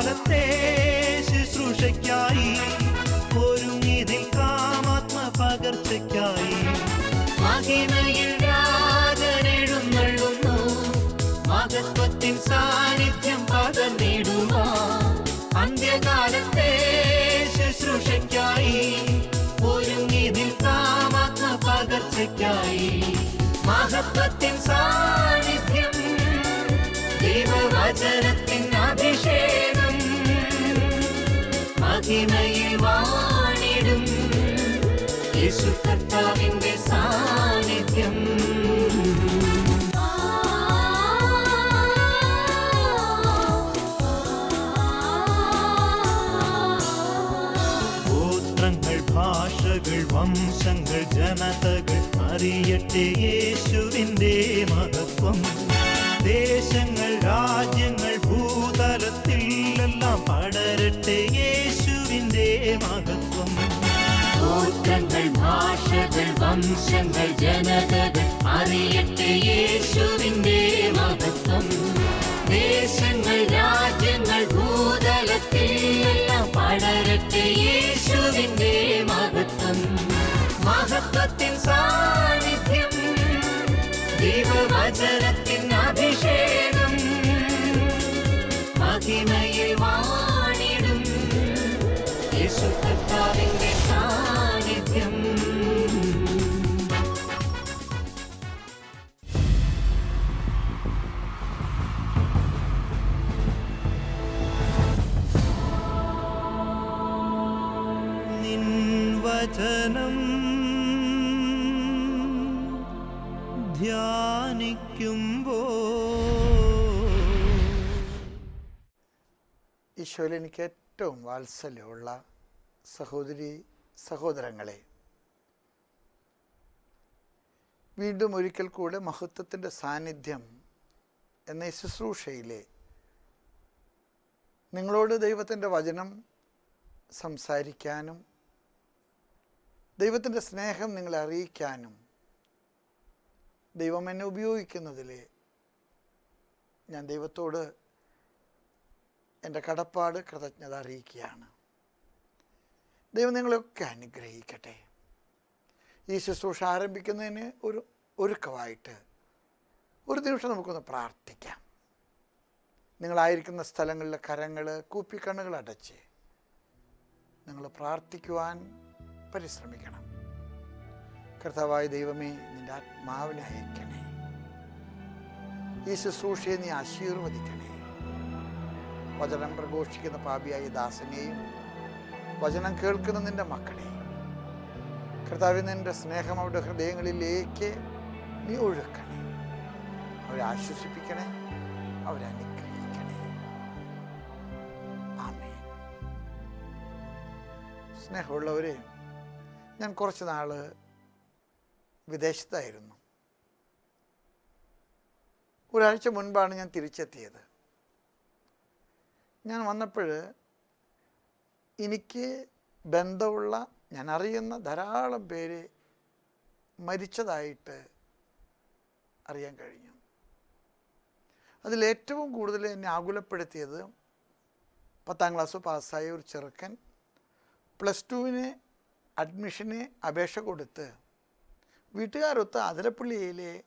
അന്ത്യകാലത്തെ ശുശ്രൂഷയ്ക്കായി ഒരുങ്ങിതിൽ കാമാത്മ പകർച്ചയ്ക്കായി മഹിമയിൽ രാജനെഴുന്നള്ളുന്നു മഹത്വത്തിൻ സാന്നിധ്യം പകർന്നിടുമോ അന്ത്യകാലത്തെ ശുശ്രൂഷയ്ക്കായി ഒരുങ്ങിതിൽ കാമാത്മ പകർച്ചയ്ക്കായി മഹത്വത്തിൻ സാന്നിധ്യം ദൈവവചനത്തിൻ മഹിമയിൽ വാണിടും യേശു കർത്താവിന്റെ സാന്നിധ്യം. ഭാഷകൾ വംശങ്ങൾ ജനതകൾ അറിയട്ടെ യേശുവിന്റെ മഹത്വം. ദേശങ്ങൾ രാജ്യങ്ങൾ ഭൂതലത്തിൽ വംശങ്ങൾ ജനതകൾ അറിയട്ടെ യേശുവിന്റെ മഹത്വം. ദേശങ്ങൾ രാജ്യങ്ങൾ ഭൂതലത്തിൽ എല്ലാം പടരട്ടെ യേശുവിന്റെ മഹത്വം. മഹത്വത്തിൻ സാന്നിധ്യം ദൈവവചനത്തിൻ അഭിഷേകം. മഹിമയിൽ വാണിടും യേശു കർത്താവിന്റെ സാന്നിധ്യം ഈശോയിൽ എനിക്ക് ഏറ്റവും വാത്സല്യമുള്ള സഹോദരി സഹോദരങ്ങളെ വീണ്ടും ഒരിക്കൽ കൂടെ മഹത്വത്തിന്റെ സാന്നിധ്യം എന്ന ശുശ്രൂഷയിലെ നിങ്ങളോട് ദൈവത്തിന്റെ വചനം സംസാരിക്കാനും ദൈവത്തിന്റെ സ്നേഹം നിങ്ങളെ അറിയിക്കാനും ദൈവം എന്നെ ഉപയോഗിക്കുന്നതിൽ ഞാൻ ദൈവത്തോട് എന്റെ കടപ്പാട് കൃതജ്ഞത അറിയിക്കുകയാണ്. ദൈവം നിങ്ങളെയൊക്കെ അനുഗ്രഹിക്കട്ടെ. ഈ ശുശ്രൂഷ ആരംഭിക്കുന്നതിന് ഒരു ഒരുക്കമായിട്ട് ഒരു നിമിഷം നമുക്കൊന്ന് പ്രാർത്ഥിക്കാം. നിങ്ങളായിരിക്കുന്ന സ്ഥലങ്ങളിലെ കരങ്ങൾ കൂപ്പിക്കണ്ണുകൾ അടച്ച് നിങ്ങൾ പ്രാർത്ഥിക്കുവാൻ പരിശ്രമിക്കണം. കർത്താവായ ദൈവമേ നിന്റെ ആത്മാവിനെ അയക്കണേ. ഈ ശുശ്രൂഷയെ നീ ആശീർവദിക്കണേ. വചനം പ്രഘോഷിക്കുന്ന പാപിയായ ദാസനെയും വചനം കേൾക്കുന്ന നിന്റെ മക്കളെയും. കർത്താവിൽ സ്നേഹം അവരുടെ ഹൃദയങ്ങളിലേക്ക് നീ ഒഴുക്കണേ. അവരെ ആശ്വസിപ്പിക്കണേ അവരെ അനുഗ്രഹിക്കണേ. ആമേ സ്നേഹമുള്ളവരെ ഞാൻ കുറച്ച് നാൾ വിദേശത്തായിരുന്നു. ഒരാഴ്ച മുൻപാണ് ഞാൻ തിരിച്ചെത്തിയത്. ഞാൻ വന്നപ്പോൾ എനിക്ക് ബന്ധമുള്ള ഞാൻ അറിയുന്ന ധാരാളം പേര് മരിച്ചതായിട്ട് അറിയാൻ കഴിഞ്ഞു. അതിലേറ്റവും കൂടുതൽ എന്നെ ആകുലപ്പെടുത്തിയത് പത്താം ക്ലാസ് പാസ്സായ ഒരു ചെറുക്കൻ പ്ലസ് ടുവിന് അഡ്മിഷന് അപേക്ഷ കൊടുത്ത് വീട്ടുകാരൊത്ത് അതിരപ്പള്ളിയിലെ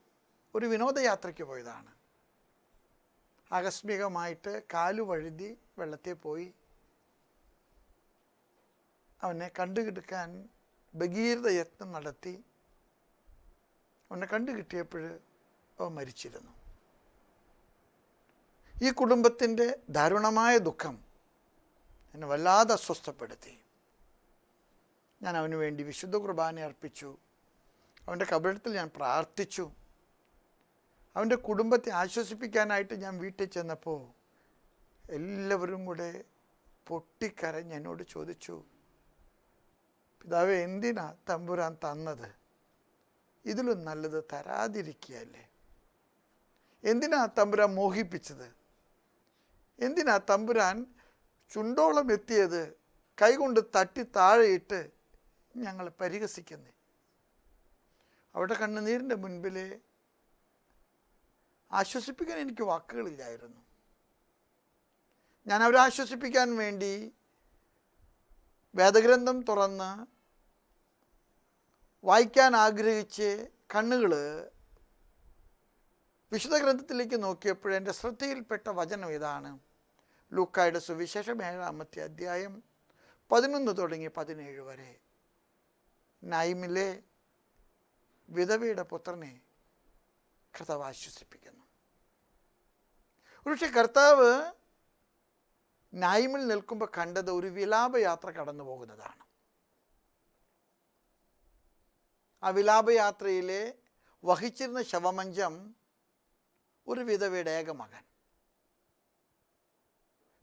ഒരു വിനോദയാത്രയ്ക്ക് പോയതാണ്. ആകസ്മികമായിട്ട് കാലു വഴുതി വെള്ളത്തിൽ പോയി അവനെ കണ്ടുകിടക്കാൻ ഭഗീരഥ യത്നം നടത്തി അവനെ കണ്ടുകിട്ടിയപ്പോൾ അവൻ മരിച്ചിരുന്നു. ഈ കുടുംബത്തിന്റെ ദാരുണമായ ദുഃഖം എന്നെ വല്ലാതെ അസ്വസ്ഥപ്പെടുത്തി. ഞാൻ അവന് വേണ്ടി വിശുദ്ധ കുർബാന അർപ്പിച്ചു. അവന്റെ കബറിടത്തിൽ ഞാൻ പ്രാർത്ഥിച്ചു. അവന്റെ കുടുംബത്തെ ആശ്വസിപ്പിക്കാനായിട്ട് ഞാൻ വീട്ടിൽ ചെന്നപ്പോൾ എല്ലാവരും കൂടെ പൊട്ടിക്കരഞ്ഞ് എന്നോട് ചോദിച്ചു പിതാവ് എന്തിനാ തമ്പുരാൻ തന്നത്? ഇതിലും നല്ലത് തരാതിരിക്കുകയല്ലേ? എന്തിനാ തമ്പുരാൻ മോഹിപ്പിച്ചത്? എന്തിനാ തമ്പുരാൻ ചുണ്ടോളം എത്തിയത്? കൈകൊണ്ട് തട്ടി താഴെയിട്ട് ഞങ്ങൾ പരിഹസിക്കുന്നേ? അവിടെ കണ്ണുനീരിന്റെ മുൻപിൽ ആശ്വസിപ്പിക്കാൻ എനിക്ക് വാക്കുകളില്ലായിരുന്നു. ഞാൻ അവരെ ആശ്വസിപ്പിക്കാൻ വേണ്ടി വേദഗ്രന്ഥം തുറന്ന് വായിക്കാൻ ആഗ്രഹിച്ച് കണ്ണുകൾ വിശുദ്ധ ഗ്രന്ഥത്തിലേക്ക് നോക്കിയപ്പോൾ എന്റെ ശ്രദ്ധയിൽപ്പെട്ട വചനം ഇതാണ് ലൂക്കായുടെ സുവിശേഷം ഏഴാമത്തെ അധ്യായം പതിനൊന്ന് തുടങ്ങി പതിനേഴ് വരെ. നൈമിലെ വിധവയുടെ പുത്രനെ കർത്താവ് ആശ്വസിപ്പിക്കുന്നു. ഒരുപക്ഷെ കർത്താവ് നൈമിൽ നിൽക്കുമ്പോൾ കണ്ടത് ഒരു വിലാപയാത്ര കടന്നു പോകുന്നതാണ് ആ വിലാപയാത്രയിലെ വഹിച്ചിരുന്ന ശവമഞ്ചം ഒരു വിധവയുടെ ഏക മകൻ.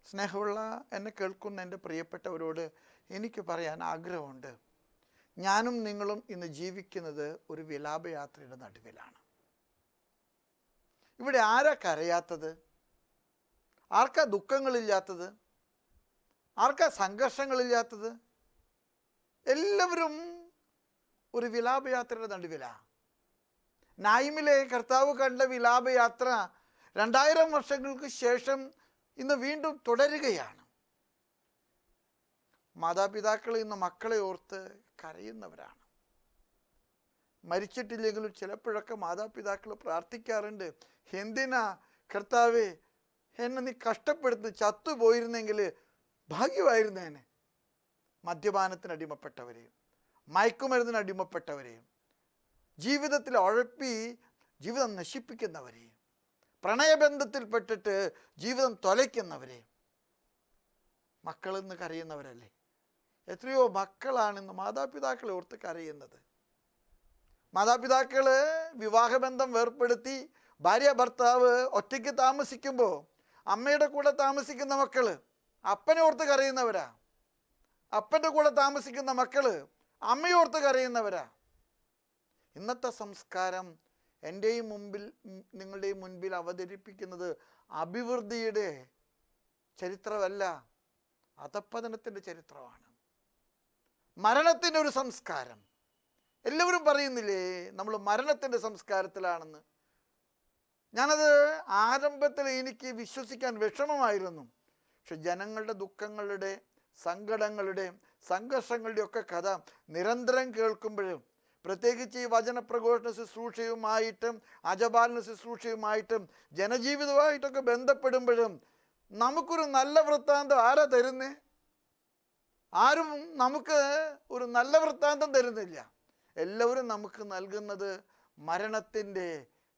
സ്നേഹമുള്ള എന്നെ കേൾക്കുന്ന എന്റെ പ്രിയപ്പെട്ടവരോട് എനിക്ക് പറയാൻ ആഗ്രഹമുണ്ട്. ഞാനും നിങ്ങളും ഇന്ന് ജീവിക്കുന്നത് ഒരു വിലാപയാത്രയുടെ നടുവിലാണ്. ഇവിടെ ആരാ കരയാത്തത്? ആർക്കാ ദുഃഖങ്ങളില്ലാത്തത്? ആർക്കാ സംഘർഷങ്ങളില്ലാത്തത്? എല്ലാവരും ഒരു വിലാപയാത്രയുടെ നടുവിലാണ് നായിമിലെ കർത്താവ് കണ്ട വിലാപയാത്ര രണ്ടായിരം വർഷങ്ങൾക്ക് ശേഷം ഇന്ന് വീണ്ടും തുടരുകയാണ്. മാതാപിതാക്കൾ ഇന്ന് മക്കളെ ഓർത്ത് കരയുന്നവരാണ്. മരിച്ചിട്ടില്ലെങ്കിലും ചിലപ്പോഴൊക്കെ മാതാപിതാക്കൾ പ്രാർത്ഥിക്കാറുണ്ട്. എന്തിനാ കർത്താവേ എന്നെ നീ കഷ്ടപ്പെടുത്ത് ചത്തുപോയിരുന്നെങ്കിൽ ഭാഗ്യമായിരുന്നേനെ. മദ്യപാനത്തിന് അടിമപ്പെട്ടവരെയും മയക്കുമരുന്നിന് അടിമപ്പെട്ടവരെയും ജീവിതത്തിൽ ഉഴപ്പി ജീവിതം നശിപ്പിക്കുന്നവരെയും പ്രണയബന്ധത്തിൽപ്പെട്ടിട്ട് ജീവിതം തൊലയ്ക്കുന്നവരെയും. മക്കളെന്ന് കരയുന്നവരല്ലേ? എത്രയോ മക്കളാണ് മാതാപിതാക്കൾ മാതാപിതാക്കളെ ഓർത്ത് കരയുന്നത്. മാതാപിതാക്കൾ വിവാഹബന്ധം വേർപ്പെടുത്തി ഭാര്യ ഭർത്താവ് ഒറ്റയ്ക്ക് താമസിക്കുമ്പോൾ അമ്മയുടെ കൂടെ താമസിക്കുന്ന മക്കൾ അപ്പനെ ഓർത്ത് കരയുന്നവരാ. അപ്പന്റെ കൂടെ താമസിക്കുന്ന മക്കൾ അമ്മയോർത്ത് കരയുന്നവരാ. ഇന്നത്തെ സംസ്കാരം എന്റെയും മുമ്പിൽ നിങ്ങളുടെയും മുൻപിൽ അവതരിപ്പിക്കുന്നത് അഭിവൃദ്ധിയുടെ ചരിത്രമല്ല അധപ്പതനത്തിന്റെ ചരിത്രമാണ്. മരണത്തിന്റെ ഒരു സംസ്കാരം. എല്ലാവരും പറയുന്നില്ലേ നമ്മൾ മരണത്തിന്റെ സംസ്കാരത്തിലാണെന്ന്. ഞാനത് ആരംഭത്തിൽ എനിക്ക് വിശ്വസിക്കാൻ വിഷമമായിരുന്നു. പക്ഷെ ജനങ്ങളുടെ ദുഃഖങ്ങളുടെ സങ്കടങ്ങളുടെ സംഘർഷങ്ങളുടെയൊക്കെ കഥ നിരന്തരം കേൾക്കുമ്പോഴും പ്രത്യേകിച്ച് ഈ വചനപ്രഘോഷണ ശുശ്രൂഷയുമായിട്ടും അജപാലന ശുശ്രൂഷയുമായിട്ടും ജനജീവിതവുമായിട്ടൊക്കെ ബന്ധപ്പെടുമ്പോഴും നമുക്കൊരു നല്ല വൃത്താന്തം ആരാ തരുന്നേ? ആരും നമുക്ക് ഒരു നല്ല വൃത്താന്തം തരുന്നില്ല. എല്ലാവരും നമുക്ക് നൽകുന്നത് മരണത്തിന്റെ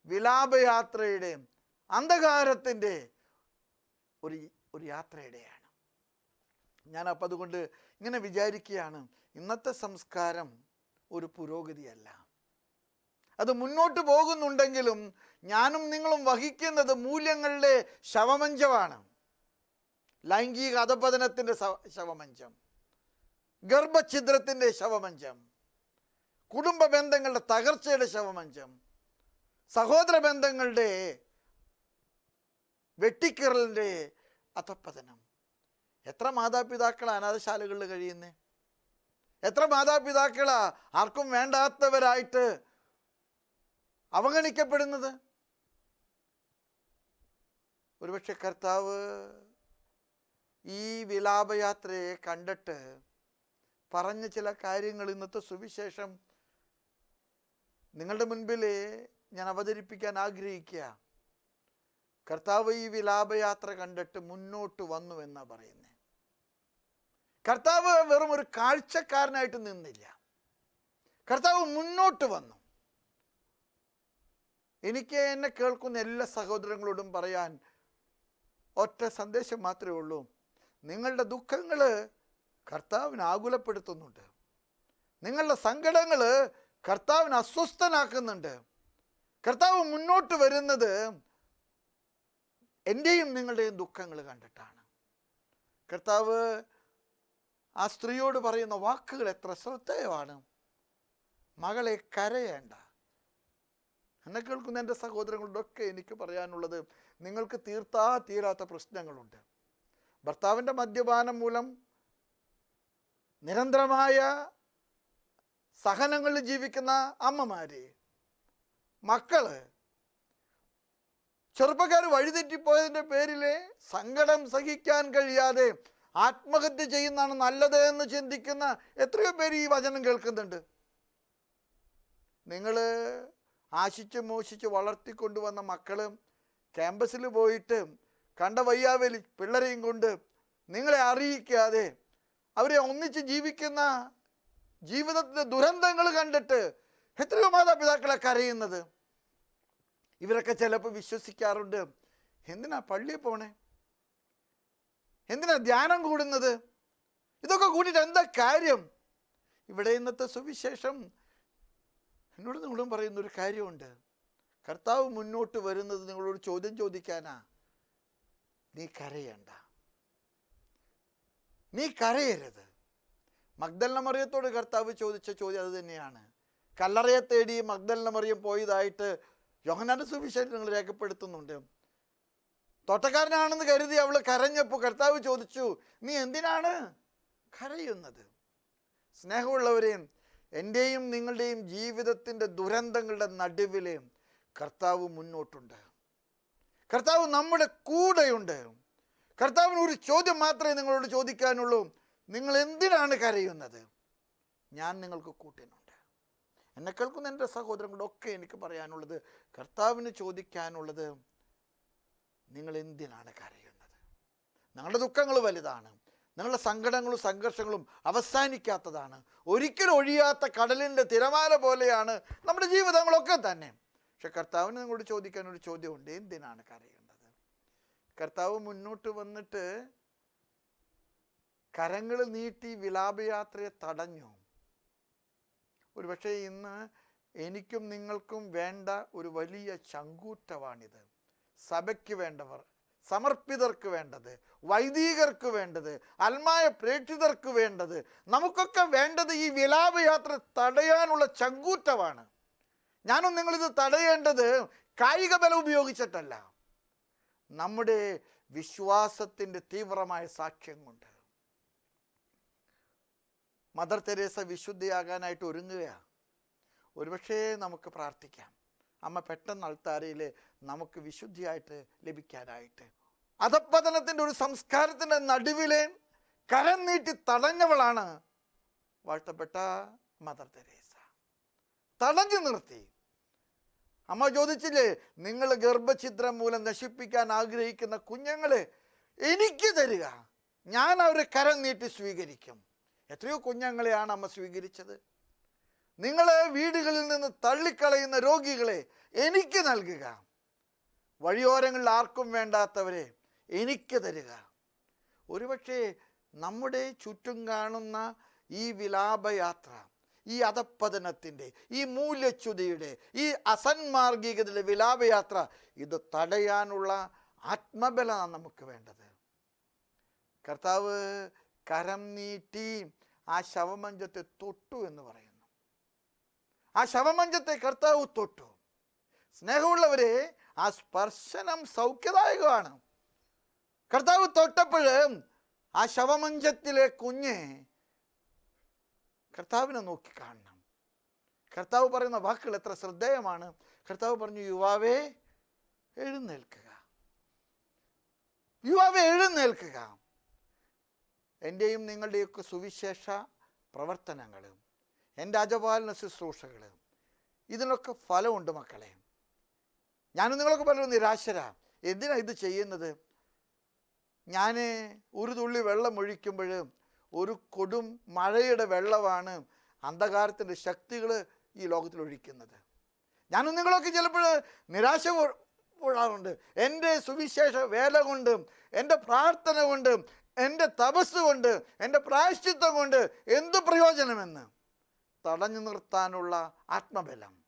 വിലാപയാത്രയുടെ അന്ധകാരത്തിന്റെ ഒരു ഒരു യാത്രയുടെയാണ്. ഞാനപ്പോൾ അതുകൊണ്ട് ഇങ്ങനെ വിചാരിക്കുകയാണ് ഇന്നത്തെ സംസ്കാരം ഒരു പുരോഗതിയല്ല. അത് മുന്നോട്ട് പോകുന്നുണ്ടെങ്കിലും ഞാനും നിങ്ങളും വഹിക്കുന്നത് മൂല്യങ്ങളുടെ ശവമഞ്ചമാണ്. ലൈംഗിക അധപതനത്തിന്റെ ശവമഞ്ചം. ഗർഭഛിദ്രത്തിന്റെ ശവമഞ്ചം. കുടുംബ ബന്ധങ്ങളുടെ തകർച്ചയുടെ ശവമഞ്ചം. സഹോദര ബന്ധങ്ങളുടെ വെട്ടിക്കീറലിന്റെ അധപ്പതനം. എത്ര മാതാപിതാക്കൾ അനാഥശാലകളിൽ കഴിയുന്നേ? എത്ര മാതാപിതാക്കളാ ആർക്കും വേണ്ടാത്തവരായിട്ട് അവഗണിക്കപ്പെടുന്നത്? ഒരുപക്ഷെ കർത്താവ് ഈ വിലാപയാത്രയെ കണ്ടിട്ട് പറഞ്ഞ ചില കാര്യങ്ങൾ ഇന്നത്തെ സുവിശേഷം നിങ്ങളുടെ മുൻപിൽ ഞാൻ അവതരിപ്പിക്കാൻ ആഗ്രഹിക്കുക. കർത്താവ് ഈ വിലാപയാത്ര കണ്ടിട്ട് മുന്നോട്ട് വന്നു എന്നാ പറയുന്നത് കർത്താവ് വെറും ഒരു കാഴ്ചക്കാരനായിട്ട് നിന്നില്ല. കർത്താവ് മുന്നോട്ട് വന്നു. എനിക്ക് എന്നെ കേൾക്കുന്ന എല്ലാ സഹോദരങ്ങളോടും പറയാൻ ഒറ്റ സന്ദേശം മാത്രമേ ഉള്ളൂ. നിങ്ങളുടെ ദുഃഖങ്ങൾ കർത്താവിനെ ആകുലപ്പെടുത്തുന്നുണ്ട്. നിങ്ങളുടെ സങ്കടങ്ങൾ കർത്താവിനെ അസ്വസ്ഥനാക്കുന്നുണ്ട്. കർത്താവ് മുന്നോട്ട് വരുന്നത് എന്റെയും നിങ്ങളുടെയും ദുഃഖങ്ങൾ കണ്ടിട്ടാണ്. കർത്താവ് ആ സ്ത്രീയോട് പറയുന്ന വാക്കുകൾ എത്ര ശ്രദ്ധേയമാണ്. മകളെ കരയേണ്ട. എന്നെ കേൾക്കുന്ന എന്റെ സഹോദരങ്ങളോടൊക്കെ എനിക്ക് പറയാനുള്ളത് നിങ്ങൾക്ക് തീർത്താ തീരാത്ത പ്രശ്നങ്ങളുണ്ട്. ഭർത്താവിന്റെ മദ്യപാനം മൂലം നിരന്തരമായ സഹനങ്ങളിൽ ജീവിക്കുന്ന അമ്മമാര് മക്കൾ ചെറുപ്പക്കാർ വഴിതെറ്റിപ്പോയതിന്റെ പേരിൽ സങ്കടം സഹിക്കാൻ കഴിയാതെ ആത്മഹത്യ ചെയ്യുന്നതാണ് നല്ലത് എന്ന് ചിന്തിക്കുന്ന എത്രയോ പേര് ഈ വചനം കേൾക്കുന്നുണ്ട്. നിങ്ങൾ ആശിച്ച് മോശിച്ച് വളർത്തിക്കൊണ്ടുവന്ന മക്കൾ ക്യാമ്പസിൽ പോയിട്ട് കണ്ട വയ്യാവേലി പിള്ളേരെയും കൊണ്ട് നിങ്ങളെ അറിയിക്കാതെ അവരെ ഒന്നിച്ച് ജീവിക്കുന്ന ജീവിതത്തിന്റെ ദുരന്തങ്ങൾ കണ്ടിട്ട് എത്രയോ മാതാപിതാക്കളെ കരയുന്നത്. ഇവരൊക്കെ ചിലപ്പോൾ വിശ്വസിക്കാറുണ്ട് എന്തിനാ പള്ളിയിൽ പോണേ? എന്തിനാ ധ്യാനം കൂടുന്നത്? ഇതൊക്കെ കൂടിയിട്ട് എന്താ കാര്യം? ഇവിടെ ഇന്നത്തെ സുവിശേഷം എന്നോട് നിങ്ങളും പറയുന്ന ഒരു കാര്യമുണ്ട്. കർത്താവ് മുന്നോട്ട് വരുന്നത് നിങ്ങളോട് ചോദ്യം ചോദിക്കാനാ. നീ കരയണ്ട. നീ കരയരുത്. മഗ്ദലന മറിയത്തോട് കർത്താവ് ചോദിച്ച ചോദ്യം അത് തന്നെയാണ്. കല്ലറയെ തേടി മഗ്ദലന മറിയം പോയതായിട്ട് യോഹനാന്റെ സുവിശേഷം നിങ്ങൾ രേഖപ്പെടുത്തുന്നുണ്ട്. തോട്ടക്കാരനാണെന്ന് കരുതി അവൾ കരഞ്ഞപ്പോൾ കർത്താവ് ചോദിച്ചു നീ എന്തിനാണ് കരയുന്നത്? സ്നേഹമുള്ളവരെയും എന്റെയും നിങ്ങളുടെയും ജീവിതത്തിന്റെ ദുരന്തങ്ങളുടെ നടുവിലെ കർത്താവ് മുന്നോട്ടുണ്ട്. കർത്താവ് നമ്മുടെ കൂടെയുണ്ട്. കർത്താവിന് ഒരു ചോദ്യം മാത്രമേ നിങ്ങളോട് ചോദിക്കാനുള്ളൂ. നിങ്ങൾ എന്തിനാണ് കരയുന്നത്? ഞാൻ നിങ്ങൾക്ക് കൂട്ടിനുണ്ട് എന്നെ കേൾക്കുന്ന എന്റെ സഹോദരങ്ങളൊക്കെ എനിക്ക് പറയാനുള്ളത് കർത്താവിന് ചോദിക്കാനുള്ളത് നിങ്ങൾ എന്തിനാണ് കരയുന്നത്? നിങ്ങളുടെ ദുഃഖങ്ങൾ വലുതാണ് നിങ്ങളുടെ സങ്കടങ്ങളും സംഘർഷങ്ങളും അവസാനിക്കാത്തതാണ് ഒരിക്കലും ഒഴിയാത്ത കടലിന്റെ തിരമാല പോലെയാണ് നമ്മുടെ ജീവിതങ്ങളൊക്കെ തന്നെ. പക്ഷെ കർത്താവിന് നിങ്ങളോട് ചോദിക്കാൻ ഒരു ചോദ്യമുണ്ട് എന്തിനാണ് കരയുന്നത്? കർത്താവ് മുന്നോട്ട് വന്നിട്ട് കരങ്ങൾ നീട്ടി വിലാപയാത്രയെ തടഞ്ഞു. ഒരുപക്ഷെ ഇന്ന് എനിക്കും നിങ്ങൾക്കും വേണ്ട ഒരു വലിയ ചങ്കൂറ്റമാണിത്. സഭയ്ക്ക് വേണ്ടവർ സമർപ്പിതർക്ക് വേണ്ടത് വൈദികർക്ക് വേണ്ടത് അൽമായ പ്രേക്ഷിതർക്ക് വേണ്ടത് നമുക്കൊക്കെ വേണ്ടത് ഈ വിലാപയാത്ര തടയാനുള്ള ചങ്കൂറ്റമാണ്. ഞാനും നിങ്ങളിത് തടയേണ്ടത് കായിക ബലം ഉപയോഗിച്ചിട്ടല്ല. നമ്മുടെ വിശ്വാസത്തിന്റെ തീവ്രമായ സാക്ഷ്യം കൊണ്ട്. മദർ തെരേസ വിശുദ്ധിയാകാനായിട്ട് ഒരുങ്ങുകയാണ് ഒരുപക്ഷേ നമുക്ക് പ്രാർത്ഥിക്കാം. അമ്മ പെട്ടെന്ന് അൾത്താരയിൽ നമുക്ക് വിശുദ്ധിയായിട്ട് ലഭിക്കാനായിട്ട്. അധപ്പതനത്തിന്റെ ഒരു സംസ്കാരത്തിന്റെ നടുവിലെ കരം നീട്ടി തടഞ്ഞവളാണ് വാഴ്ത്തപ്പെട്ട മദർ തെരേസ. തടഞ്ഞു നിർത്തി. അമ്മ ചോദിച്ചില്ലേ നിങ്ങൾ ഗർഭഛിദ്രം മൂലം നശിപ്പിക്കാൻ ആഗ്രഹിക്കുന്ന കുഞ്ഞുങ്ങളെ എനിക്ക് തരിക. ഞാൻ അവരെ കരം നീട്ടി സ്വീകരിക്കും. എത്രയോ കുഞ്ഞുങ്ങളെയാണ് അമ്മ സ്വീകരിച്ചത്. നിങ്ങളെ വീടുകളിൽ നിന്ന് തള്ളിക്കളയുന്ന രോഗികളെ എനിക്ക് നൽകുക. വഴിയോരങ്ങളിൽ ആർക്കും വേണ്ടാത്തവരെ എനിക്ക് തരിക. ഒരുപക്ഷെ നമ്മുടെ ചുറ്റും കാണുന്ന ഈ വിലാപയാത്ര ഈ അധപ്പതനത്തിന്റെ ഈ മൂല്യച്യുതിയുടെ ഈ അസന്മാർഗികതയുടെ വിലാപയാത്ര ഇത് തടയാനുള്ള ആത്മബലമാണ് നമുക്ക് വേണ്ടത്. കർത്താവ് കരം നീട്ടി ആ ശവമഞ്ചത്തെ തൊട്ടു എന്ന് പറയുന്നു. ആ ശവമഞ്ചത്തെ കർത്താവ് തൊട്ടു. സ്നേഹമുള്ളവരെ ആ സ്പർശനം സൗഖ്യദായകമാണ്. കർത്താവ് തൊട്ടപ്പോൾ ആ ശവമഞ്ചത്തിലെ കുഞ്ഞ് കർത്താവിനെ നോക്കി കാണണം. കർത്താവ് പറയുന്ന വാക്കുകൾ എത്ര ശ്രദ്ധേയമാണ്. കർത്താവ് പറഞ്ഞു യുവാവേ എഴുന്നേൽക്കുക. യുവാവേ എഴുന്നേൽക്കുക. എന്റെയും നിങ്ങളുടെയൊക്കെ സുവിശേഷ പ്രവർത്തനങ്ങളും എന്റെ അജപാലന ശുശ്രൂഷകൾ ഇതിനൊക്കെ ഫലമുണ്ട് മക്കളെ. ഞാനും നിങ്ങളൊക്കെ പലരും നിരാശരാ. എന്തിനാണ് ഇത് ചെയ്യുന്നത്? ഞാൻ ഒരു തുള്ളി വെള്ളം ഒഴിക്കുമ്പോൾ ഒരു കൊടും മഴയുടെ വെള്ളമാണ് അന്ധകാരത്തിന്റെ ശക്തികൾ ഈ ലോകത്തിൽ ഒഴിക്കുന്നത്. ഞാനും നിങ്ങളൊക്കെ ചിലപ്പോൾ നിരാശ കൂടാറുണ്ട് എന്റെ സുവിശേഷ വേല കൊണ്ടും എന്റെ പ്രാർത്ഥന കൊണ്ടും എന്റെ തപസ് കൊണ്ട് എന്റെ പ്രായശ്ചിത്വം കൊണ്ട് എന്ത് പ്രയോജനമെന്ന്? തടഞ്ഞു നിർത്താനുള്ള ആത്മബലം.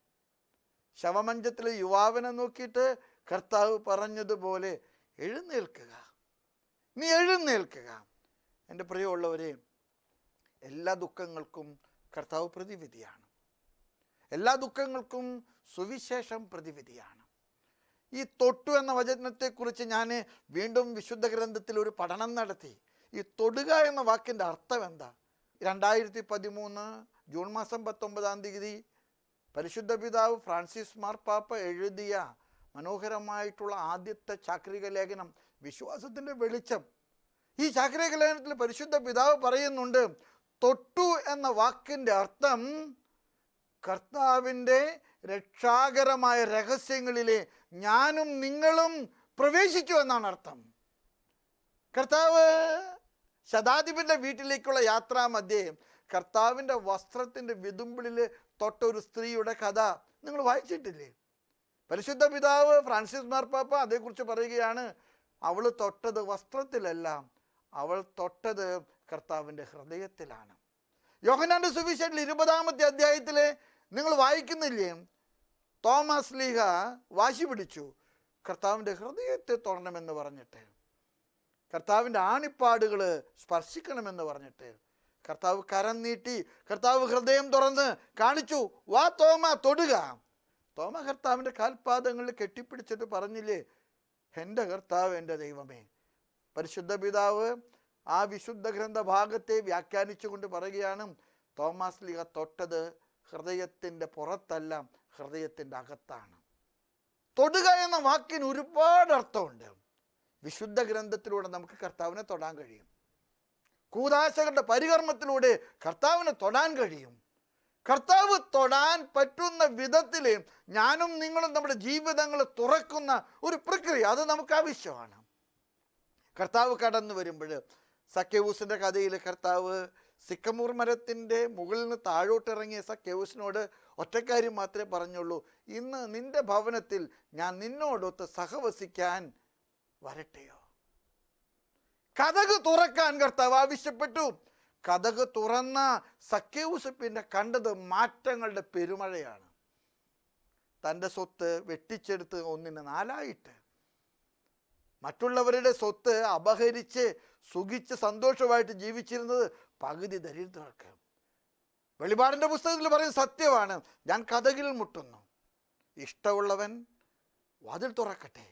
ശവമഞ്ചത്തിലെ യുവാവിനെ നോക്കിയിട്ട് കർത്താവ് പറഞ്ഞതുപോലെ എഴുന്നേൽക്കുക. നീ എഴുന്നേൽക്കുക. എന്റെ പ്രിയമുള്ളവരെ എല്ലാ ദുഃഖങ്ങൾക്കും കർത്താവ് പ്രതിവിധിയാണ്. എല്ലാ ദുഃഖങ്ങൾക്കും സുവിശേഷം പ്രതിവിധിയാണ്. ഈ തൊട്ടു എന്ന വചനത്തെക്കുറിച്ച് ഞാൻ വീണ്ടും വിശുദ്ധ ഗ്രന്ഥത്തിൽ ഒരു പഠനം നടത്തി. ഈ തൊടുക എന്ന വാക്കിന്റെ അർത്ഥം എന്താ? രണ്ടായിരത്തി പതിമൂന്ന് ജൂൺ മാസം പത്തൊമ്പതാം തീയതി പരിശുദ്ധ പിതാവ് ഫ്രാൻസിസ് മാർപ്പാപ്പ എഴുതിയ മനോഹരമായിട്ടുള്ള ആദ്യത്തെ ചാക്രിക ലേഖനം വിശ്വാസത്തിന്റെ വെളിച്ചം. ഈ ചാക്രിക ലേഖനത്തിൽ പരിശുദ്ധ പിതാവ് പറയുന്നുണ്ട് തൊട്ടു എന്ന വാക്കിന്റെ അർത്ഥം കർത്താവിന്റെ രക്ഷാകരമായ രഹസ്യങ്ങളിലെ ഞാനും നിങ്ങളും പ്രവേശിച്ചു എന്നാണ് അർത്ഥം. കർത്താവ് ശതാധിപന്റെ വീട്ടിലേക്കുള്ള യാത്രാമധ്യേ കർത്താവിന്റെ വസ്ത്രത്തിന്റെ വിതുമ്പിളിൽ തൊട്ട ഒരു സ്ത്രീയുടെ കഥ നിങ്ങൾ വായിച്ചിട്ടില്ലേ? പരിശുദ്ധ പിതാവ് ഫ്രാൻസിസ് മാർപ്പാപ്പ അതേക്കുറിച്ച് പറയുകയാണ് അവൾ തൊട്ടത് വസ്ത്രത്തിലല്ല അവൾ തൊട്ടത് കർത്താവിന്റെ ഹൃദയത്തിലാണ്. യോഹനാന്റെ സുവിശേഷത്തിൽ ഇരുപതാമത്തെ അധ്യായത്തിൽ നിങ്ങൾ വായിക്കുന്നില്ലേ? തോമസ് ലീഹ വാശി പിടിച്ചു. കർത്താവിന്റെ ഹൃദയത്തെ തൊടണമെന്ന് പറഞ്ഞിട്ട്. കർത്താവിന്റെ ആണിപ്പാടുകൾ സ്പർശിക്കണമെന്ന് പറഞ്ഞിട്ട്. കർത്താവ് കരം നീട്ടി കർത്താവ് ഹൃദയം തുറന്ന് കാണിച്ചു വാ തോമ തൊടുക. തോമ കർത്താവിന്റെ കാൽപാദങ്ങളിൽ കെട്ടിപ്പിടിച്ചിട്ട് പറഞ്ഞില്ലേ എന്റെ കർത്താവ് എന്റെ ദൈവമേ. പരിശുദ്ധ പിതാവ് ആ വിശുദ്ധ ഗ്രന്ഥ ഭാഗത്തെ വ്യാഖ്യാനിച്ചുകൊണ്ട് പറയുകയാണ് തോമാസ് ലിഹ തൊട്ടത് ഹൃദയത്തിന്റെ പുറത്തല്ല ഹൃദയത്തിന്റെ അകത്താണ്. തൊടുക എന്ന വാക്കിന് ഒരുപാട് അർത്ഥമുണ്ട്. വിശുദ്ധ ഗ്രന്ഥത്തിലൂടെ നമുക്ക് കർത്താവിനെ തൊടാൻ കഴിയും. കൂതാശകളുടെ പരികർമ്മത്തിലൂടെ കർത്താവിനെ തൊടാൻ കഴിയും. കർത്താവ് തൊടാൻ പറ്റുന്ന വിധത്തിൽ ഞാനും നിങ്ങളും നമ്മുടെ ജീവിതങ്ങൾ തുറക്കുന്ന ഒരു പ്രക്രിയ. അത് നമുക്ക് ആവശ്യമാണ്. കർത്താവ് കടന്നു വരുമ്പോൾ സഖ്യവൂസിന്റെ കഥയിൽ കർത്താവ് സിക്കമൂർ മരത്തിന്റെ മുകളിൽ നിന്ന് താഴോട്ടിറങ്ങിയ സഖ്യവൂസിനോട് ഒറ്റക്കാര്യം മാത്രമേ പറഞ്ഞുള്ളൂ. ഇന്ന് നിന്റെ ഭവനത്തിൽ ഞാൻ നിന്നോടൊത്ത് സഹവസിക്കാൻ വരട്ടെയോ? കഥക് തുറക്കാൻ കർത്താവ് ആവശ്യപ്പെട്ടു. കഥക് തുറന്ന പിന്നെ കണ്ടത് മാറ്റങ്ങളുടെ പെരുമഴയാണ്. തന്റെ സ്വത്ത് വെട്ടിച്ചെടുത്ത് ഒന്നിന് നാലായിട്ട്. മറ്റുള്ളവരുടെ സ്വത്ത് അപഹരിച്ച് സുഖിച്ച് സന്തോഷമായിട്ട് ജീവിച്ചിരുന്നത് പകുതി ദരിദ്രർക്ക്. വെളിപാടിന്റെ പുസ്തകത്തിൽ പറയുന്ന സത്യമാണ്. ഞാൻ കഥകിൽ മുട്ടുന്നു. ഇഷ്ടമുള്ളവൻ വാതിൽ തുറക്കട്ടെ.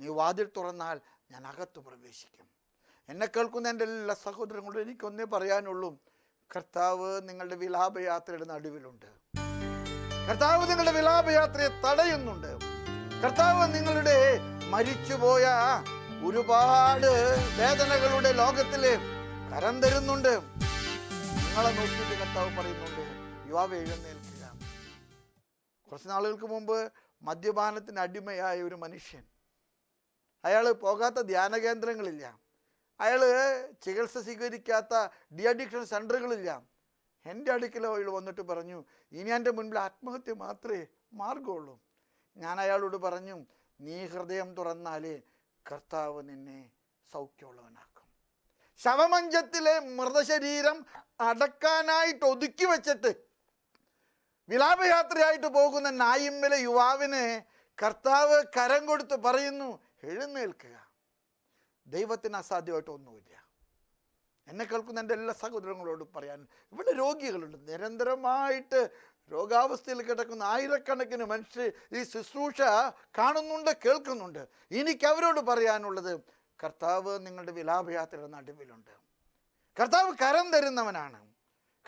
നീ വാതിൽ തുറന്നാൽ ഞാൻ അകത്ത് പ്രവേശിക്കും. എന്നെ കേൾക്കുന്ന എന്റെ എല്ലാ സഹോദരങ്ങളോടും എനിക്കൊന്നേ പറയാനുള്ളൂ. കർത്താവ് നിങ്ങളുടെ വിലാപയാത്രയുടെ നടുവിലുണ്ട്. കർത്താവ് നിങ്ങളുടെ വിലാപയാത്രയെ തടയുന്നുണ്ട്. കർത്താവ് നിങ്ങളുടെ മരിച്ചുപോയ ഒരുപാട് വേദനകളുടെ ലോകത്തിൽ കരം തരുന്നുണ്ട്. നിങ്ങളെ നോക്കിയിട്ട് കർത്താവ് പറയുന്നുണ്ട് യുവാവ് എഴുന്നേൽക്കുക കുറച്ച് നാളുകൾക്ക് മുമ്പ് മദ്യപാനത്തിന് അടിമയായ ഒരു മനുഷ്യൻ. അയാൾ പോകാത്ത ധ്യാന കേന്ദ്രങ്ങളില്ല. അയാൾ ചികിത്സ സ്വീകരിക്കാത്ത ഡി അഡിക്ഷൻ സെന്ററുകളില്ല എന്റെ അടുക്കൽ അയാൾ വന്നിട്ട് പറഞ്ഞു ഇനി എന്റെ മുൻപിൽ ആത്മഹത്യ മാത്രമേ മാർഗമുള്ളൂ ഞാൻ അയാളോട് പറഞ്ഞു നീ ഹൃദയം തുറന്നാലേ കർത്താവ് നിന്നെ സൗഖ്യമുള്ളവനാക്കും. ശവമഞ്ചത്തിലെ മൃതശരീരം അടക്കാനായിട്ട് ഒതുക്കി വെച്ചിട്ട് വിലാപയാത്രയായിട്ട് പോകുന്ന നായിമ്മലെ യുവാവിനെ കർത്താവ് കരം കൊടുത്ത് പറയുന്നു എഴുന്നേൽക്കുക. ദൈവത്തിന് അസാധ്യമായിട്ട് ഒന്നുമില്ല. എന്നെ കേൾക്കുന്ന എന്റെ എല്ലാ സഹോദരങ്ങളോടും പറയാൻ ഇവിടെ രോഗികളുണ്ട്. നിരന്തരമായിട്ട് രോഗാവസ്ഥയിൽ കിടക്കുന്ന ആയിരക്കണക്കിന് മനുഷ്യർ ഈ ശുശ്രൂഷ കാണുന്നുണ്ട് കേൾക്കുന്നുണ്ട്. എനിക്ക് അവരോട് പറയാനുള്ളത് കർത്താവ് നിങ്ങളുടെ വിലാപയാത്രയുടെ നടുവിലുണ്ട്. കർത്താവ് കരം തരുന്നവനാണ്.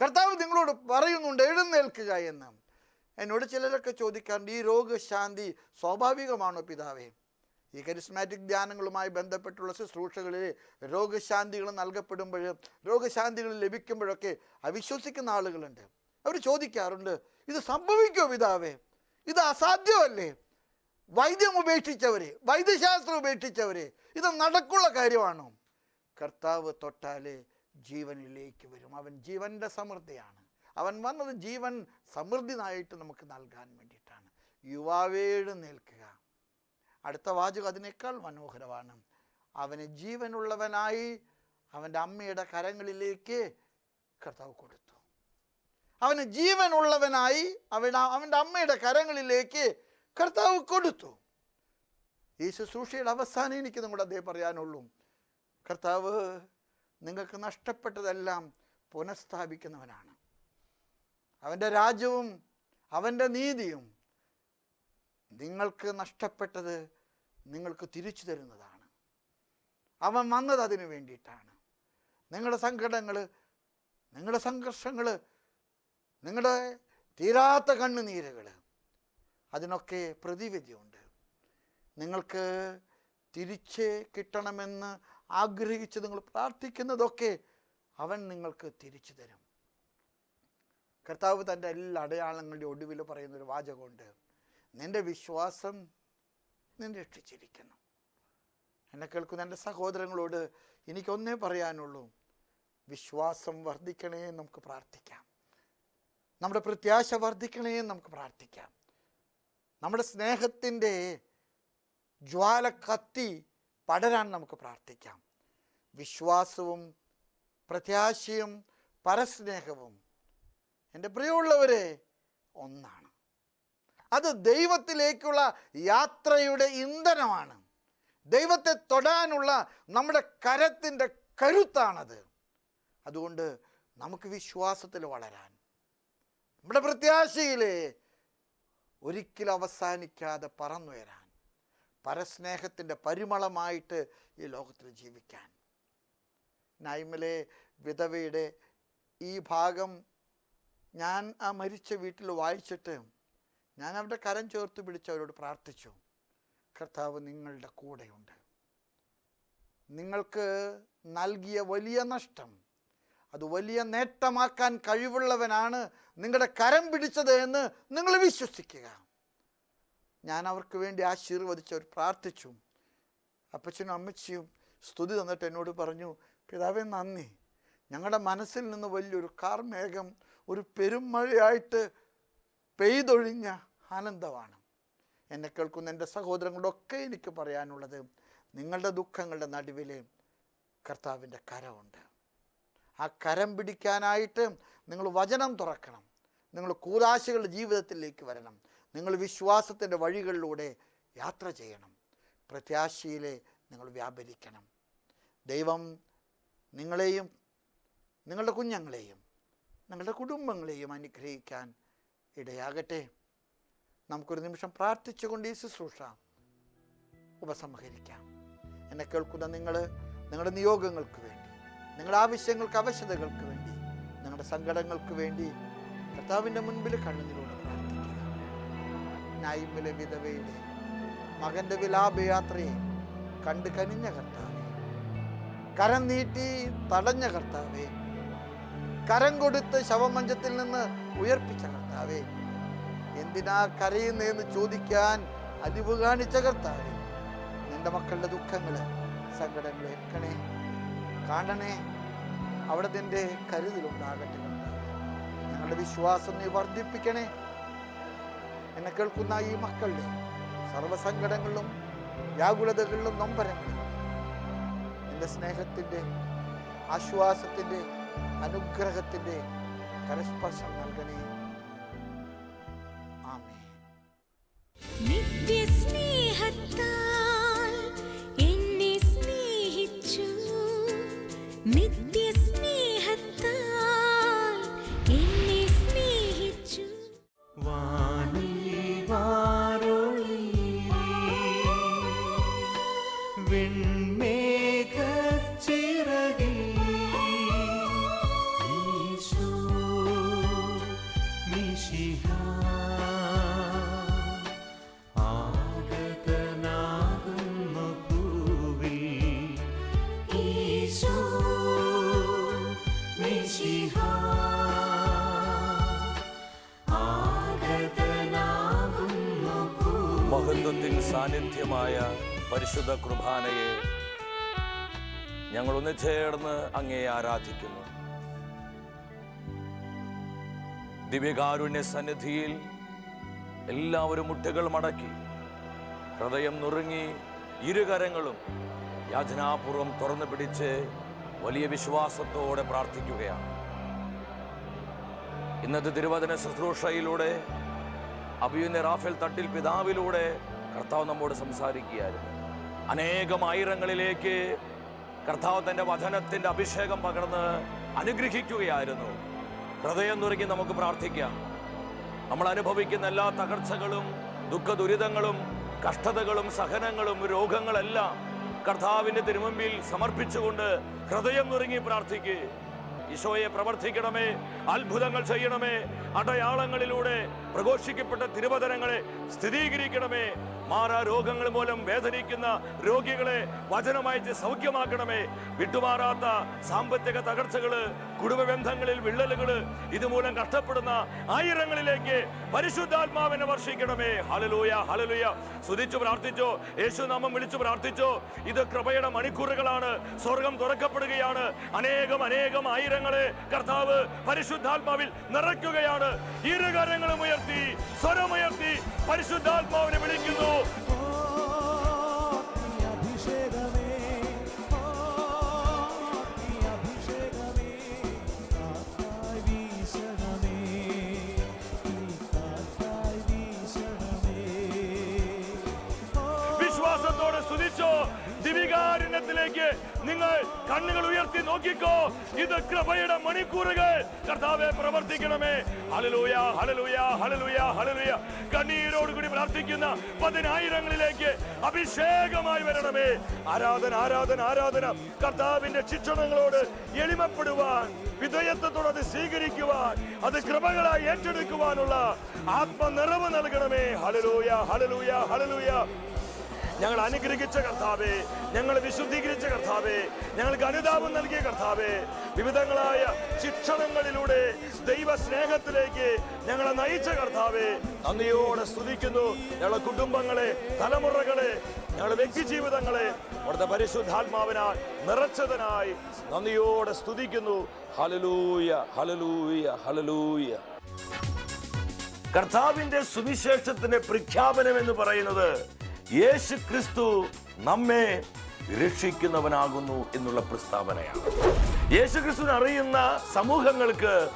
കർത്താവ് നിങ്ങളോട് പറയുന്നുണ്ട് എഴുന്നേൽക്കുക എന്ന്. എന്നോട് ചിലരൊക്കെ ചോദിക്കാറുണ്ട് ഈ രോഗശാന്തി സ്വാഭാവികമാണോ പിതാവേ? ഈ കരിസ്മാറ്റിക് ധ്യാനങ്ങളുമായി ബന്ധപ്പെട്ടുള്ള ശുശ്രൂഷകളിൽ രോഗശാന്തികൾ നൽകപ്പെടുമ്പോൾ രോഗശാന്തികൾ ലഭിക്കുമ്പോഴൊക്കെ അവിശ്വസിക്കുന്ന ആളുകളുണ്ട്. അവർ ചോദിക്കാറുണ്ട് ഇത് സംഭവിക്കുമോ പിതാവേ? ഇത് അസാധ്യമല്ലേ? വൈദ്യം ഉപേക്ഷിച്ചവർ വൈദ്യശാസ്ത്രം ഉപേക്ഷിച്ചവർ ഇത് നടക്കുള്ള കാര്യമാണോ. കർത്താവ് തൊട്ടാൽ ജീവനിലേക്ക് വരും. അവൻ ജീവന്റെ സമൃദ്ധിയാണ്. അവൻ വന്നത് ജീവൻ സമൃദ്ധിനായിട്ട് നമുക്ക് നൽകാൻ വേണ്ടിയിട്ടാണ്. യുവാവേട് നിൽക്കുക അടുത്ത വാചകം അതിനേക്കാൾ മനോഹരമാണ്. അവന് ജീവനുള്ളവനായി അവന്റെ അമ്മയുടെ കരങ്ങളിലേക്ക് കർത്താവ് കൊടുത്തു. അവന് ജീവനുള്ളവനായി അവൻ അവന്റെ അമ്മയുടെ കരങ്ങളിലേക്ക് കർത്താവ് കൊടുത്തു. ഈ ശുശ്രൂഷയുടെ അവസാനം എനിക്ക് നിങ്ങളുടെ അതേ പറയാനുള്ളൂ. കർത്താവ് നിങ്ങൾക്ക് നഷ്ടപ്പെട്ടതെല്ലാം പുനഃസ്ഥാപിക്കുന്നവനാണ്. അവന്റെ രാജ്യവും അവന്റെ നീതിയും നിങ്ങൾക്ക് നഷ്ടപ്പെട്ടത് നിങ്ങൾക്ക് തിരിച്ചു തരുന്നതാണ്. അവൻ വന്നത് അതിനു വേണ്ടിയിട്ടാണ്. നിങ്ങളുടെ സങ്കടങ്ങൾ നിങ്ങളുടെ സംഘർഷങ്ങൾ നിങ്ങളുടെ തീരാത്ത കണ്ണുനീരുകൾ അതിനൊക്കെ പ്രതിവിധിയുണ്ട്. നിങ്ങൾക്ക് തിരിച്ച് കിട്ടണമെന്ന് ആഗ്രഹിച്ച് നിങ്ങൾ പ്രാർത്ഥിക്കുന്നതൊക്കെ അവൻ നിങ്ങൾക്ക് തിരിച്ചു തരും. കർത്താവ് തന്റെ എല്ലാ അടയാളങ്ങളുടെ ഒടുവിൽ പറയുന്നൊരു വാചകമുണ്ട്. നിന്റെ വിശ്വാസം നിന്നെ രക്ഷിച്ചിരിക്കുന്നു. എന്നെ കേൾക്കുന്ന എന്റെ സഹോദരങ്ങളോട് എനിക്കൊന്നേ പറയാനുള്ളൂ വിശ്വാസം വർദ്ധിക്കണേ നമുക്ക് പ്രാർത്ഥിക്കാം. നമ്മുടെ പ്രത്യാശ വർദ്ധിക്കണേ നമുക്ക് പ്രാർത്ഥിക്കാം. നമ്മുടെ സ്നേഹത്തിന്റെ ജ്വാല കത്തി പടരാൻ നമുക്ക് പ്രാർത്ഥിക്കാം. വിശ്വാസവും പ്രത്യാശയും പരസ്നേഹവും എന്റെ പ്രിയമുള്ളവരെ ഒന്നാണ്. അത് ദൈവത്തിലേക്കുള്ള യാത്രയുടെ ഇന്ധനമാണ്. ദൈവത്തെ തൊടാനുള്ള നമ്മുടെ കരത്തിന്റെ കരുത്താണത്. അതുകൊണ്ട് നമുക്ക് വിശ്വാസത്തിൽ വളരാൻ നമ്മുടെ പ്രത്യാശയിലെ ഒരിക്കലും അവസാനിക്കാതെ പറന്നുയരാൻ പരസ്നേഹത്തിന്റെ പരിമളമായിട്ട് ഈ ലോകത്തിൽ ജീവിക്കാൻ. നൈമലെ വിധവയുടെ ഈ ഭാഗം ഞാൻ ആ മരിച്ച വീട്ടിൽ വായിച്ചിട്ട് ഞാൻ അവരുടെ കരം ചേർത്ത് പിടിച്ച് അവരോട് പ്രാർത്ഥിച്ചു. കർത്താവ് നിങ്ങളുടെ കൂടെയുണ്ട്. നിങ്ങൾക്ക് നൽകിയ വലിയ നഷ്ടം അത് വലിയ നേട്ടമാക്കാൻ കഴിവുള്ളവനാണ് നിങ്ങളുടെ കരം പിടിച്ചത് എന്ന് നിങ്ങൾ വിശ്വസിക്കുക. ഞാൻ അവർക്ക് വേണ്ടി ആശീർവദിച്ച് അവർ പ്രാർത്ഥിച്ചു. അപ്പച്ചനും അമ്മച്ചിയും സ്തുതി തന്നിട്ട് എന്നോട് പറഞ്ഞു പിതാവെ നന്ദി. ഞങ്ങളുടെ മനസ്സിൽ നിന്ന് വലിയൊരു കാർമേഘം ഒരു പെരുമഴയായിട്ട് പെയ്തൊഴിഞ്ഞ ആനന്ദമാണ്. എന്നെ കേൾക്കുന്ന എന്റെ സഹോദരങ്ങളൊക്കെ എനിക്ക് പറയാനുള്ളത് നിങ്ങളുടെ ദുഃഖങ്ങളുടെ നടുവിൽ കർത്താവിന്റെ കരമുണ്ട്. ആ കരം പിടിക്കാനായിട്ട് നിങ്ങൾ വചനം തുറക്കണം. നിങ്ങൾ കൂതാശകളുടെ ജീവിതത്തിലേക്ക് വരണം. നിങ്ങൾ വിശ്വാസത്തിന്റെ വഴികളിലൂടെ യാത്ര ചെയ്യണം. പ്രത്യാശയിലെ നിങ്ങൾ വ്യാപരിക്കണം. ദൈവം നിങ്ങളെയും നിങ്ങളുടെ കുഞ്ഞുങ്ങളെയും നിങ്ങളുടെ കുടുംബങ്ങളെയും അനുഗ്രഹിക്കാൻ ഇടയാകട്ടെ. നമുക്കൊരു നിമിഷം പ്രാർത്ഥിച്ചുകൊണ്ട് ഈ ശുശ്രൂഷ ഉപസംഹരിക്കാം. എന്നെ കേൾക്കുന്ന നിങ്ങൾ നിങ്ങളുടെ നിയോഗങ്ങൾക്ക് വേണ്ടി നിങ്ങളുടെ ആവശ്യങ്ങൾക്ക് അവശതകൾക്ക് വേണ്ടി നിങ്ങളുടെ സങ്കടങ്ങൾക്ക് വേണ്ടി കർത്താവിന്റെ മുൻപിൽ കണ്ണുനിലൂടെ പ്രാർത്ഥിക്കുക. നായിമിലെ വിധവയുടെ മകന്റെ വിലാപയാത്രയെ കണ്ട് കനിഞ്ഞ കർത്താവെ കരം നീട്ടി തടഞ്ഞ കർത്താവെ കരം കൊടുത്ത് ശവമഞ്ചത്തിൽ നിന്ന് ഉയർപ്പിച്ച കർത്താവെ എന്തിനാ കരയുന്നതെന്ന് ചോദിക്കാൻ അലിവ് കാണിച്ച കർത്താവെ നിന്റെ മക്കളുടെ ദുഃഖങ്ങൾ സങ്കടങ്ങൾ ഏൽക്കണേ കാണണേ. അവിടെ നിന്റെ കരുതലുണ്ടാകട്ടെ. ഞങ്ങളുടെ വിശ്വാസം നീ വർദ്ധിപ്പിക്കണേ എന്നെ കേൾക്കുന്ന ഈ മക്കളുടെ സർവസങ്കടങ്ങളിലും വ്യാകുലതകളിലും നൊമ്പരങ്ങളിലും നിന്റെ സ്നേഹത്തിന്റെ ആശ്വാസത്തിന്റെ അനുഗ്രഹത്തിന്റെ കരസ്പർശം നൽകണേ പരിശുദ്ധ കുർബാനയെ ഞങ്ങൾ ഒന്ന് ചേർന്ന് അങ്ങേ ആരാധിക്കുന്നു. ദിവ്യകാരുണ്യ സന്നിധിയിൽ എല്ലാവരും മുട്ടുകൾ മടക്കി ഹൃദയം നുറുങ്ങി ഇരുകരങ്ങളും യാചനാപൂർവം തുറന്നു പിടിച്ച് വലിയ വിശ്വാസത്തോടെ പ്രാർത്ഥിക്കുകയാണ്. ഇന്നത്തെ തിരുവചന ശുശ്രൂഷയിലൂടെ അഭിയുന്ന റാഫേൽ തട്ടിൽ പിതാവിലൂടെ കർത്താവ് നമ്മോട് സംസാരിക്കുകയായിരുന്നു. അനേകം ആയിരങ്ങളിലേക്ക് കർത്താവ് തന്റെ വചനത്തിന്റെ അഭിഷേകം പകർന്ന് അനുഗ്രഹിക്കുകയായിരുന്നു. ഹൃദയം നുറുങ്ങി നമുക്ക് പ്രാർത്ഥിക്കാം. നമ്മൾ അനുഭവിക്കുന്ന എല്ലാ തകർച്ചകളും ദുഃഖ ദുരിതങ്ങളും കഷ്ടതകളും സഹനങ്ങളും രോഗങ്ങളെല്ലാം കർത്താവിന്റെ തിരുമുമ്പിൽ സമർപ്പിച്ചുകൊണ്ട് ഹൃദയം നുറുങ്ങി പ്രാർത്ഥിക്കുക ഈശോയെ പ്രവർത്തിക്കണമേ. അത്ഭുതങ്ങൾ ചെയ്യണമേ. അടയാളങ്ങളിലൂടെ പ്രഘോഷിക്കപ്പെട്ട തിരുവചനങ്ങളെ സ്ഥിരീകരിക്കണമേ. മാറാ രോഗങ്ങൾ മൂലം വേദനിക്കുന്ന രോഗികളെ വചനമായിട്ട് സൗഖ്യമാക്കണമേ. വിട്ടുമാറാത്ത സാമ്പത്തിക തകർച്ചകൾ കുടുംബബന്ധങ്ങളിൽ വിള്ളലുകൾ ഇതുമൂലം കഷ്ടപ്പെടുന്ന ആയിരങ്ങളിലേക്ക് പരിശുദ്ധാത്മാവിനെ വർഷിക്കണമേ. ഹലലൂയ ഹലലൂയ സ്തുതിച്ചു പ്രാർത്ഥിച്ചോ. യേശുനാമം വിളിച്ചു പ്രാർത്ഥിച്ചോ. ഇത് കൃപയുടെ മണിക്കൂറുകളാണ്. സ്വർഗം തുറക്കപ്പെടുകയാണ്. അനേകം അനേകം ആയിരങ്ങളെ കർത്താവ് പരിശുദ്ധാത്മാവിൽ നിറയ്ക്കുകയാണ്. ഇരുകരങ്ങളും ഉയർത്തി സ്വരമുയർത്തി പരിശുദ്ധാത്മാവിനെ വിളിക്കുന്നു. അഭിഷേകമേ ദിവികാരുണ്യത്തിലേക്ക് നിങ്ങൾ കണ്ണുകൾ ഉയർത്തി നോക്കിക്കോ. ഇത് കൃപയുടെ മണിക്കൂറുകൾ കർത്താവെ പ്രവർത്തിക്കണമേ. ഹലലൂയ ഹലലൂയ ഹലലൂയ ഹലലൂയ കണ്ണീരോടുകൂടി പ്രാർത്ഥിക്കുന്ന പതിനായിരങ്ങളിലേക്ക് അഭിഷേകമായി വരണമേ. ആരാധന ആരാധന ആരാധന. കർത്താവിന്റെ ശിക്ഷണങ്ങളോട് എളിമപ്പെടുവാൻ വിധേയത്വത്തോട് അത് സ്വീകരിക്കുവാൻ അത് കൃപകളായി ഏറ്റെടുക്കുവാനുള്ള ആത്മനിറവ് നൽകണമേ. ഹലലൂയ ഹലലൂയ ഹലലൂയ ഞങ്ങൾ അനുഗ്രഹിച്ച കർത്താവേ ഞങ്ങൾ വിശുദ്ധീകരിച്ച കർത്താവേ ഞങ്ങൾക്ക് അനുതാപം നൽകിയ കർത്താവേ വിവിധങ്ങളായ ശിക്ഷണങ്ങളിലൂടെ ദൈവ സ്നേഹത്തിലേക്ക് ഞങ്ങളെ നയിച്ച കർത്താവേ നന്ദിയോടെ സ്തുതിക്കുന്നു. ഞങ്ങളുടെ കുടുംബങ്ങളെ തലമുറകളെ ഞങ്ങളുടെ വ്യക്തി ജീവിതങ്ങളെ അവിടുത്തെ പരിശുദ്ധാത്മാവിനാൽ നിറച്ചതിനായി നന്ദിയോടെ സ്തുതിക്കുന്നു. ഹലലൂയ ഹലലൂയ ഹലലൂയ കർത്താവിന്റെ സുവിശേഷത്തിന്റെ പ്രഖ്യാപനം എന്ന് പറയുന്നത് യേശു ക്രിസ്തു നമ്മെ രക്ഷിക്കുന്നവനാകുന്നു എന്നുള്ള പ്രസ്താവനയാണ്. യേശു ക്രിസ്തുവിനെ അറിയുന്ന സമൂഹങ്ങൾക്ക്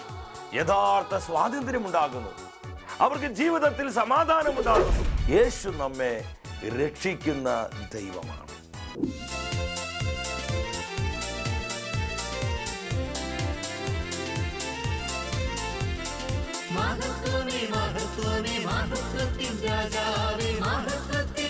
യഥാർത്ഥ സ്വാതന്ത്ര്യം ഉണ്ടാകുന്നു അവർക്ക് ജീവിതത്തിൽ സമാധാനം ഉണ്ടാകുന്നു യേശു നമ്മെ രക്ഷിക്കുന്ന ദൈവമാണ്. മഹത്വമേ മഹത്വമേ മഹത്വത്തിൻ രാജാവേ